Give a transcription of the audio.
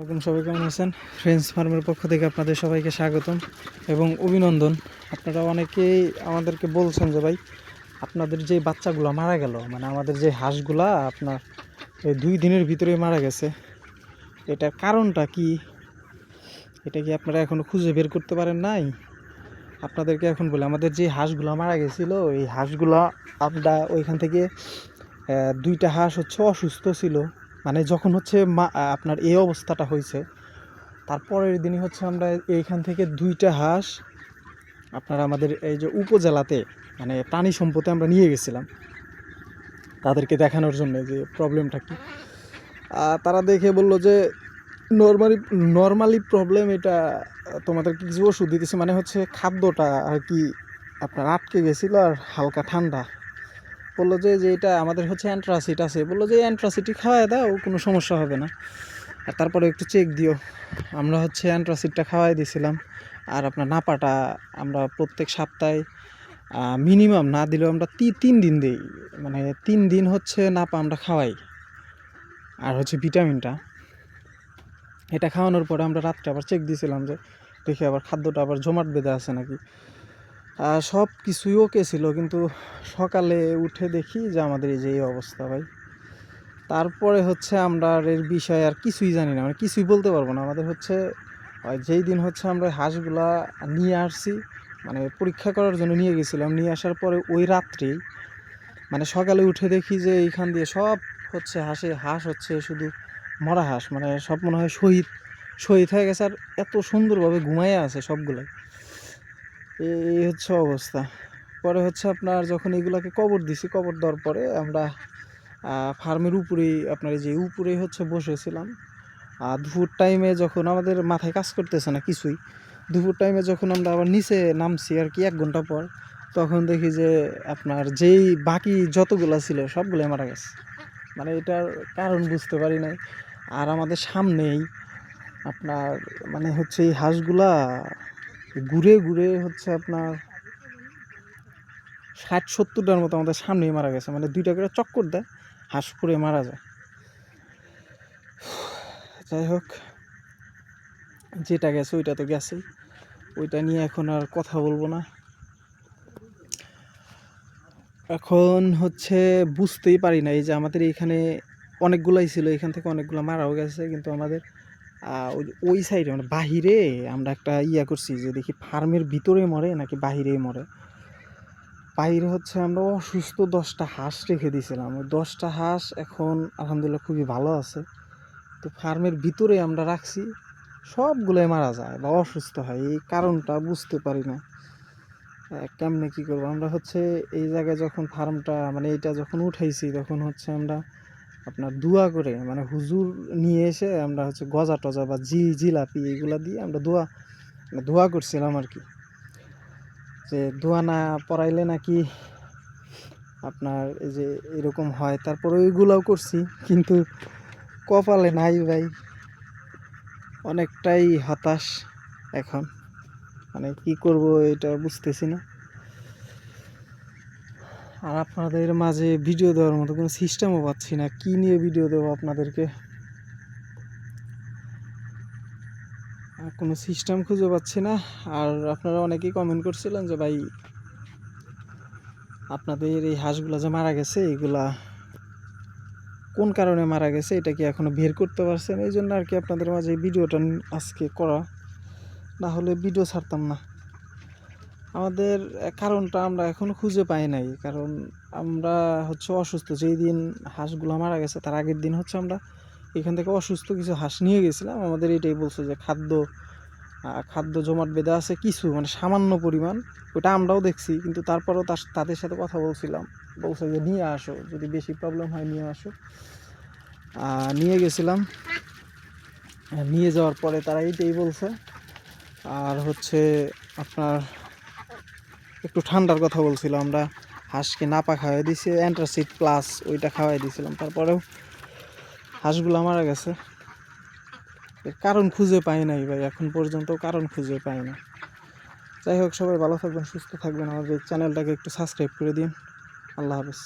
ওরকম সবাই কেমন আছেন? ফ্রেন্ডস ফার্মের পক্ষ থেকে আপনাদের সবাইকে স্বাগতম এবং অভিনন্দন। আপনারা অনেকেই আমাদেরকে বলছেন যে, ভাই, আপনাদের যে বাচ্চাগুলো মারা গেল মানে আমাদের যে হাঁসগুলা আপনার এই দুই দিনের ভিতরে মারা গেছে, এটার কারণটা কি? এটা কি আপনারা এখনও খুঁজে বের করতে পারেন নাই? আপনাদেরকে এখন বলে, আমাদের যে হাঁসগুলো মারা গেছিল, এই হাঁসগুলা আমরা ওইখান থেকে দুইটা হাঁস হচ্ছে অসুস্থ ছিল। মানে যখন হচ্ছে মা আপনার এই অবস্থাটা হয়েছে, তারপরের দিনই হচ্ছে আমরা এইখান থেকে দুইটা হাঁস আপনার আমাদের এই যে উপজেলাতে মানে প্রাণী সম্পদে আমরা নিয়ে গেছিলাম। তাদেরকে দেখানোর জন্য যে প্রবলেমটা কি। তারা দেখে বলল যে, নর্মালি নর্মালি প্রবলেম এটা, তোমাদেরকে কিছু ওষুধ দিতেছে। মানে হচ্ছে খাদ্যটা আর কি আপনার আটকে গেছিল আর হালকা ঠান্ডা। বলল যে এটা আমাদের হচ্ছে অ্যান্ট্রাসিট আছে। বলল যে অ্যান্ট্রাসিটই খাওয়াই দাও, কোনো সমস্যা হবে না। আর তারপরে একটু চেক দিও। আমরা হচ্ছে অ্যান্ট্রাসিডটা খাওয়াই দিয়েছিলাম আর আপনার নাপাটা আমরা প্রত্যেক সপ্তাহে মিনিমাম না দিলেও আমরা তিন দিন দিই। মানে তিন দিন হচ্ছে নাপা আমরা খাওয়াই। আর হচ্ছে ভিটামিনটা এটা খাওয়ানোর পরে আমরা রাত্রে আবার চেক দিয়েছিলাম যে, দেখি আবার খাদ্যটা আবার জমাট বেঁধে আছে নাকি। সব কিছুই ওকে ছিল, কিন্তু সকালে উঠে দেখি যে আমাদের এই যে এই অবস্থা ভাই। তারপরে হচ্ছে আমরা এর বিষয়ে আর কিছুই জানি না মানে কিছুই বলতে পারব না। আমাদের হচ্ছে যেই দিন হচ্ছে আমরা হাঁসগুলা নিয়ে আসছি মানে পরীক্ষা করার জন্য নিয়ে গেছিলাম, নিয়ে আসার পরে ওই রাত্রি মানে সকালে উঠে দেখি যে এইখান দিয়ে সব হচ্ছে হাঁসে, হাঁস হচ্ছে শুধু মরা হাঁস মানে সব মনে হয় শহীদ শহীদ হয়ে গেছে। আর এত সুন্দরভাবে ঘুমাইয়া আছে সবগুলাই। এই হচ্ছে অবস্থা। পরে হচ্ছে আপনার যখন এগুলাকে কবর দিছি, কবর দেওয়ার পরে আমরা ফার্মের উপরেই আপনার এই যে উপরেই হচ্ছে বসেছিলাম। আর দুপুর টাইমে যখন আমাদের মাথায় কাজ করতেছে না কিছুই, দুপুর টাইমে যখন আমরা আবার নিচে নামছি আর কি এক ঘণ্টা পর, তখন দেখি যে আপনার যেই বাকি যতগুলা ছিল সবগুলোই মারা গেছে। মানে এটার কারণ বুঝতে পারি নাই। আর আমাদের সামনেই আপনার মানে হচ্ছে এই হাঁসগুলা ঘুরে ঘুরে হচ্ছে আপনার ষাট সত্তরটার মতো আমাদের সামনেই মারা গেছে। মানে দুইটা করে চক্কর দেয়, হাঁস পরে মারা যায়। যাই হোক, যেটা গেছে ওইটা তো গেছেই। ওইটা নিয়ে এখন আর কথা বলব না। এখন হচ্ছে বুঝতেই পারি না এই যে আমাদের এইখানে অনেকগুলাই ছিল, এখান থেকে অনেকগুলো মারাও গেছে, কিন্তু আমাদের ওই- ওই সাইডে মানে বাহিরে আমরা একটা ইয়া করছি যে দেখি ফার্মের ভিতরে মরে নাকি বাহিরেই মরে। বাইরে হচ্ছে আমরা অসুস্থ দশটা হাঁস রেখে দিয়েছিলাম। ওই দশটা হাঁস এখন আলহামদুলিল্লাহ খুবই ভালো আছে। তো ফার্মের ভিতরে আমরা রাখছি, সবগুলোই মারা যায় বা অসুস্থ হয়, এই কারণটা বুঝতে পারি না। কেমনে কী করব? আমরা হচ্ছে এই জায়গায় যখন ফার্মটা মানে এটা যখন উঠাইছি তখন হচ্ছে আমরা আপনার দোয়া করে মানে হুজুর নিয়ে এসে আমরা হচ্ছে গজা টজা বা জি, জিলাপি এইগুলা দিয়ে আমরা দোয়া মানে দোয়া করছিলাম আর কি। যে দোয়া না পড়াইলে নাকি আপনার এই যে এরকম হয়, তারপরে ওইগুলাও করছি, কিন্তু কপালে নাই ভাই। অনেকটাই হতাশ এখন। মানে কি করব এটা বুঝতেছি না। আর আপনাদের মাঝে ভিডিও দেওয়ার মতো কোনো সিস্টেমও পাচ্ছি না। কি নিয়ে ভিডিও দেবো আপনাদেরকে? কোনো সিস্টেম খুঁজে পাচ্ছি না। আর আপনারা অনেকেই কমেন্ট করছিলেন যে, ভাই, আপনাদের এই হাঁসগুলা যে মারা গেছে, এগুলা কোন কারণে মারা গেছে, এটা কি এখনও বের করতে পারছেন? এই জন্য আর কি আপনাদের মাঝে ভিডিওটা আজকে করা। না হলে ভিডিও ছাড়তাম না। আমাদের কারণটা আমরা এখনও খুঁজে পাই নাই। কারণ আমরা হচ্ছে অসুস্থ। যেই দিন হাঁসগুলো মারা গেছে, তার আগের দিন হচ্ছে আমরা এখান থেকে অসুস্থ কিছু হাঁস নিয়ে গেছিলাম। আমাদের এটাই বলছে যে খাদ্য খাদ্য জমাট বেঁধে আছে কিছু মানে সামান্য পরিমাণ। ওটা আমরাও দেখছি, কিন্তু তারপরেও তার, তাদের সাথে কথা বলছিলাম। বলছে যে নিয়ে আসো, যদি বেশি প্রবলেম হয় নিয়ে আসো। নিয়ে গেছিলাম। নিয়ে যাওয়ার পরে তারা এইটাই বলছে। আর হচ্ছে আপনার একটু ঠান্ডার কথা বলছিলাম আমরা। হাঁসকে নাপা খাওয়াই দিয়েছি অ্যান্ট্রাসিড প্লাস ওইটা খাওয়াই দিয়েছিলাম তারপরেও হাঁসগুলো মারা গেছে। কারণ খুঁজে পাই নাই ভাই, এখন পর্যন্ত কারণ খুঁজে পাই না। যাই হোক, সবাই ভালো থাকবেন, সুস্থ থাকবেন। আমাদের চ্যানেলটাকে একটু সাবস্ক্রাইব করে দিন। আল্লাহ হাফেজ।